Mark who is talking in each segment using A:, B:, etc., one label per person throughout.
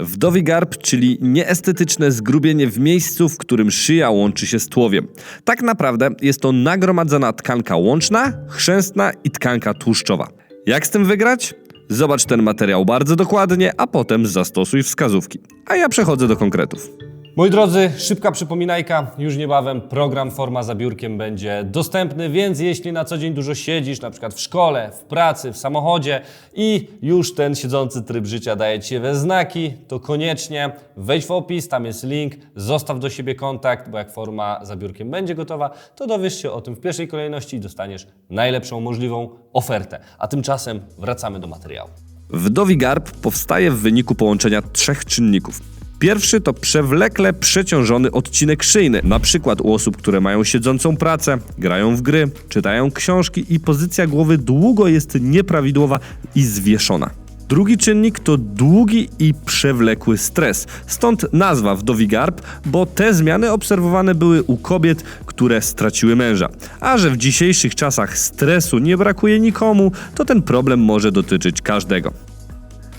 A: Wdowi garb, czyli nieestetyczne zgrubienie w miejscu, w którym szyja łączy się z tułowiem. Tak naprawdę jest to nagromadzona tkanka łączna, chrzęstna i tkanka tłuszczowa. Jak z tym wygrać? Zobacz ten materiał bardzo dokładnie, a potem zastosuj wskazówki. A ja przechodzę do konkretów.
B: Moi drodzy, szybka przypominajka, już niebawem program Forma za biurkiem będzie dostępny, więc jeśli na co dzień dużo siedzisz, na przykład w szkole, w pracy, w samochodzie i już ten siedzący tryb życia daje Ci we znaki, to koniecznie wejdź w opis, tam jest link, zostaw do siebie kontakt, bo jak Forma za biurkiem będzie gotowa, to dowiesz się o tym w pierwszej kolejności i dostaniesz najlepszą możliwą ofertę. A tymczasem wracamy do materiału.
A: Wdowi garb powstaje w wyniku połączenia trzech czynników. Pierwszy to przewlekle przeciążony odcinek szyjny, na przykład u osób, które mają siedzącą pracę, grają w gry, czytają książki i pozycja głowy długo jest nieprawidłowa i zwieszona. Drugi czynnik to długi i przewlekły stres. Stąd nazwa wdowi garb, bo te zmiany obserwowane były u kobiet, które straciły męża. A że w dzisiejszych czasach stresu nie brakuje nikomu, to ten problem może dotyczyć każdego.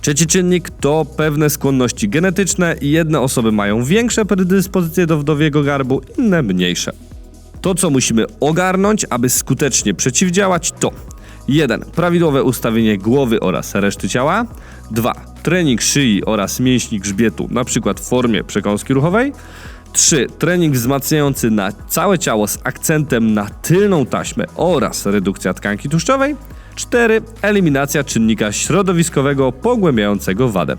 A: Trzeci czynnik to pewne skłonności genetyczne jedne osoby mają większe predyspozycje do wdowiego garbu, inne mniejsze. To, co musimy ogarnąć, aby skutecznie przeciwdziałać, to 1. Prawidłowe ustawienie głowy oraz reszty ciała. 2. Trening szyi oraz mięśni grzbietu, np. w formie przekąski ruchowej. 3. Trening wzmacniający na całe ciało z akcentem na tylną taśmę oraz redukcja tkanki tłuszczowej. 4. Eliminacja czynnika środowiskowego pogłębiającego wadę.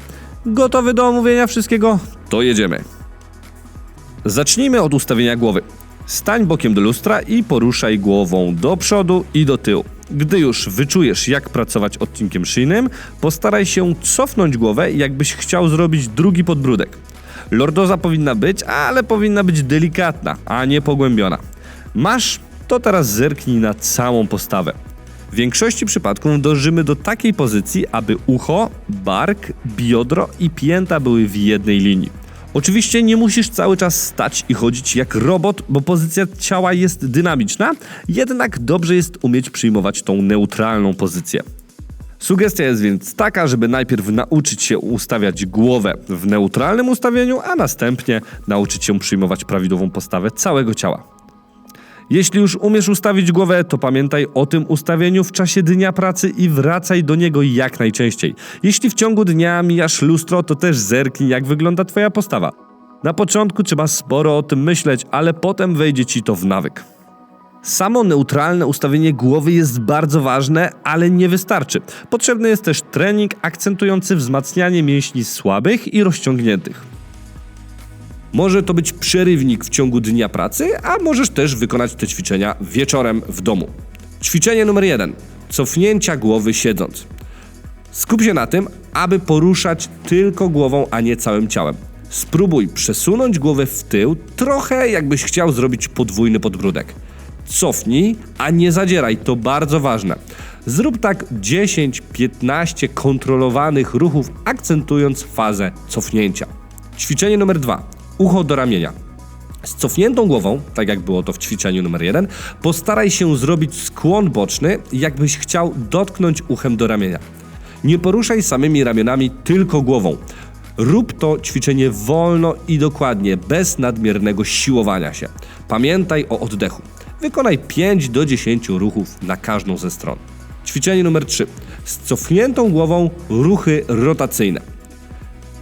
A: Gotowy do omówienia wszystkiego? To jedziemy. Zacznijmy od ustawienia głowy. Stań bokiem do lustra i poruszaj głową do przodu i do tyłu. Gdy już wyczujesz, jak pracować odcinkiem szyjnym, postaraj się cofnąć głowę, jakbyś chciał zrobić drugi podbródek. Lordoza powinna być, ale powinna być delikatna, a nie pogłębiona. Masz? To teraz zerknij na całą postawę. W większości przypadków dążymy do takiej pozycji, aby ucho, bark, biodro i pięta były w jednej linii. Oczywiście nie musisz cały czas stać i chodzić jak robot, bo pozycja ciała jest dynamiczna, jednak dobrze jest umieć przyjmować tą neutralną pozycję. Sugestia jest więc taka, żeby najpierw nauczyć się ustawiać głowę w neutralnym ustawieniu, a następnie nauczyć się przyjmować prawidłową postawę całego ciała. Jeśli już umiesz ustawić głowę, to pamiętaj o tym ustawieniu w czasie dnia pracy i wracaj do niego jak najczęściej. Jeśli w ciągu dnia mijasz lustro, to też zerknij, jak wygląda Twoja postawa. Na początku trzeba sporo o tym myśleć, ale potem wejdzie Ci to w nawyk. Samo neutralne ustawienie głowy jest bardzo ważne, ale nie wystarczy. Potrzebny jest też trening akcentujący wzmacnianie mięśni słabych i rozciągniętych. Może to być przerywnik w ciągu dnia pracy, a możesz też wykonać te ćwiczenia wieczorem w domu. Ćwiczenie numer jeden: cofnięcia głowy siedząc. Skup się na tym, aby poruszać tylko głową, a nie całym ciałem. Spróbuj przesunąć głowę w tył, trochę jakbyś chciał zrobić podwójny podbródek. Cofnij, a nie zadzieraj, to bardzo ważne. Zrób tak 10-15 kontrolowanych ruchów, akcentując fazę cofnięcia. Ćwiczenie numer dwa ucho do ramienia. Z cofniętą głową, tak jak było to w ćwiczeniu numer jeden, postaraj się zrobić skłon boczny, jakbyś chciał dotknąć uchem do ramienia. Nie poruszaj samymi ramionami, tylko głową. Rób to ćwiczenie wolno i dokładnie, bez nadmiernego siłowania się. Pamiętaj o oddechu. Wykonaj 5 do 10 ruchów na każdą ze stron. Ćwiczenie numer 3. Z cofniętą głową ruchy rotacyjne.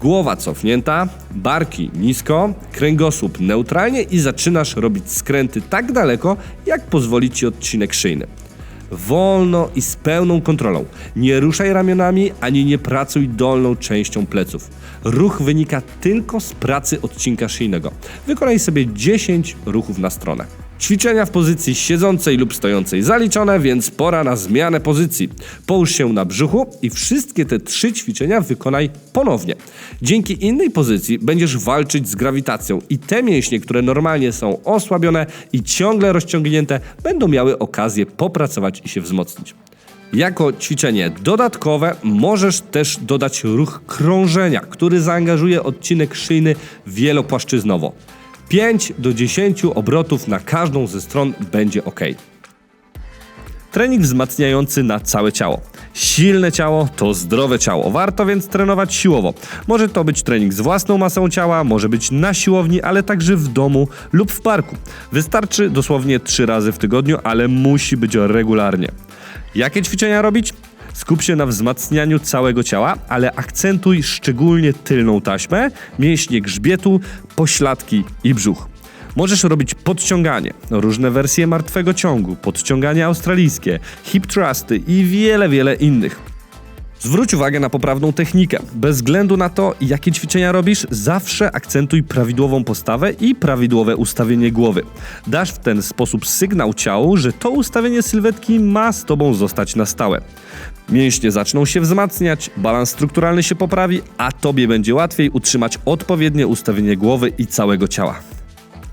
A: Głowa cofnięta, barki nisko, kręgosłup neutralnie i zaczynasz robić skręty tak daleko, jak pozwoli ci odcinek szyjny. Wolno i z pełną kontrolą. Nie ruszaj ramionami ani nie pracuj dolną częścią pleców. Ruch wynika tylko z pracy odcinka szyjnego. Wykonaj sobie 10 ruchów na stronę. Ćwiczenia w pozycji siedzącej lub stojącej zaliczone, więc pora na zmianę pozycji. Połóż się na brzuchu i wszystkie te trzy ćwiczenia wykonaj ponownie. Dzięki innej pozycji będziesz walczyć z grawitacją i te mięśnie, które normalnie są osłabione i ciągle rozciągnięte, będą miały okazję popracować i się wzmocnić. Jako ćwiczenie dodatkowe możesz też dodać ruch krążenia, który zaangażuje odcinek szyjny wielopłaszczyznowo. 5 do 10 obrotów na każdą ze stron będzie ok. Trening wzmacniający na całe ciało. Silne ciało to zdrowe ciało. Warto więc trenować siłowo. Może to być trening z własną masą ciała, może być na siłowni, ale także w domu lub w parku. Wystarczy dosłownie 3 razy w tygodniu, ale musi być regularnie. Jakie ćwiczenia robić? Skup się na wzmacnianiu całego ciała, ale akcentuj szczególnie tylną taśmę, mięśnie grzbietu, pośladki i brzuch. Możesz robić podciąganie, różne wersje martwego ciągu, podciąganie australijskie, hip thrusty i wiele, wiele innych. Zwróć uwagę na poprawną technikę. Bez względu na to, jakie ćwiczenia robisz, zawsze akcentuj prawidłową postawę i prawidłowe ustawienie głowy. Dasz w ten sposób sygnał ciału, że to ustawienie sylwetki ma z tobą zostać na stałe. Mięśnie zaczną się wzmacniać, balans strukturalny się poprawi, a tobie będzie łatwiej utrzymać odpowiednie ustawienie głowy i całego ciała.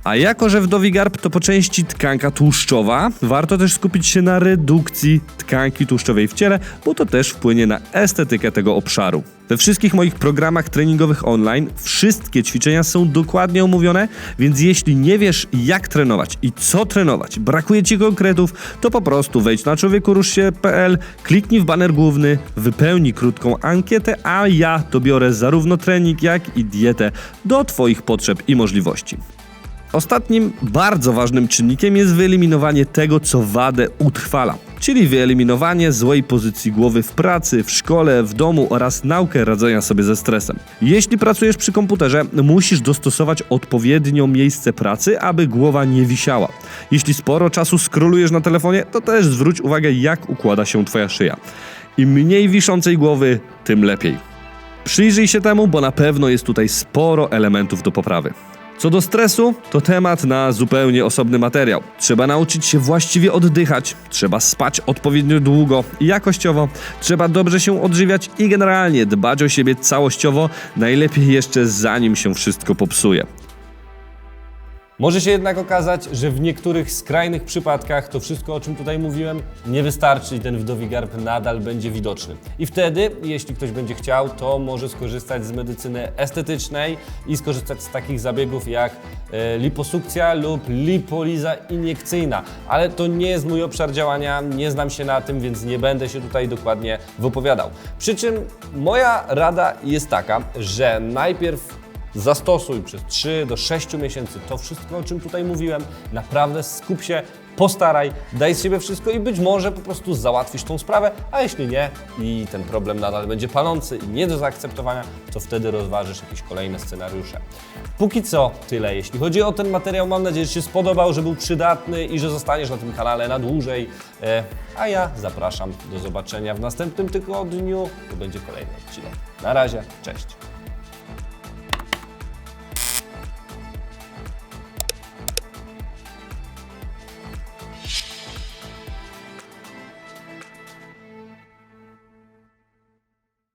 A: A jako, że wdowi garb to po części tkanka tłuszczowa, warto też skupić się na redukcji tkanki tłuszczowej w ciele, bo to też wpłynie na estetykę tego obszaru. We wszystkich moich programach treningowych online wszystkie ćwiczenia są dokładnie omówione, więc jeśli nie wiesz jak trenować i co trenować, brakuje ci konkretów, to po prostu wejdź na człowiekoruszsie.pl, kliknij w baner główny, wypełnij krótką ankietę, a ja dobiorę zarówno trening, jak i dietę do twoich potrzeb i możliwości. Ostatnim bardzo ważnym czynnikiem jest wyeliminowanie tego, co wadę utrwala, czyli wyeliminowanie złej pozycji głowy w pracy, w szkole, w domu oraz naukę radzenia sobie ze stresem. Jeśli pracujesz przy komputerze, musisz dostosować odpowiednio miejsce pracy, aby głowa nie wisiała. Jeśli sporo czasu skrolujesz na telefonie, to też zwróć uwagę, jak układa się Twoja szyja. Im mniej wiszącej głowy, tym lepiej. Przyjrzyj się temu, bo na pewno jest tutaj sporo elementów do poprawy. Co do stresu, to temat na zupełnie osobny materiał. Trzeba nauczyć się właściwie oddychać, trzeba spać odpowiednio długo i jakościowo, trzeba dobrze się odżywiać i generalnie dbać o siebie całościowo, najlepiej jeszcze zanim się wszystko popsuje.
B: Może się jednak okazać, że w niektórych skrajnych przypadkach to wszystko, o czym tutaj mówiłem, nie wystarczy i ten wdowi garb nadal będzie widoczny. I wtedy, jeśli ktoś będzie chciał, to może skorzystać z medycyny estetycznej i skorzystać z takich zabiegów jak e, liposukcja lub lipoliza iniekcyjna. Ale to nie jest mój obszar działania, nie znam się na tym, więc nie będę się tutaj dokładnie wypowiadał. Przy czym moja rada jest taka, że najpierw Zastosuj przez 3 do 6 miesięcy to wszystko, o czym tutaj mówiłem. Naprawdę skup się, postaraj, daj z siebie wszystko i być może po prostu załatwisz tą sprawę, a jeśli nie i ten problem nadal będzie palący i nie do zaakceptowania, to wtedy rozważysz jakieś kolejne scenariusze. Póki co tyle, jeśli chodzi o ten materiał. Mam nadzieję, że się spodobał, że był przydatny i że zostaniesz na tym kanale na dłużej. E, a ja zapraszam do zobaczenia w następnym tygodniu. To będzie kolejny odcinek. Na razie, cześć.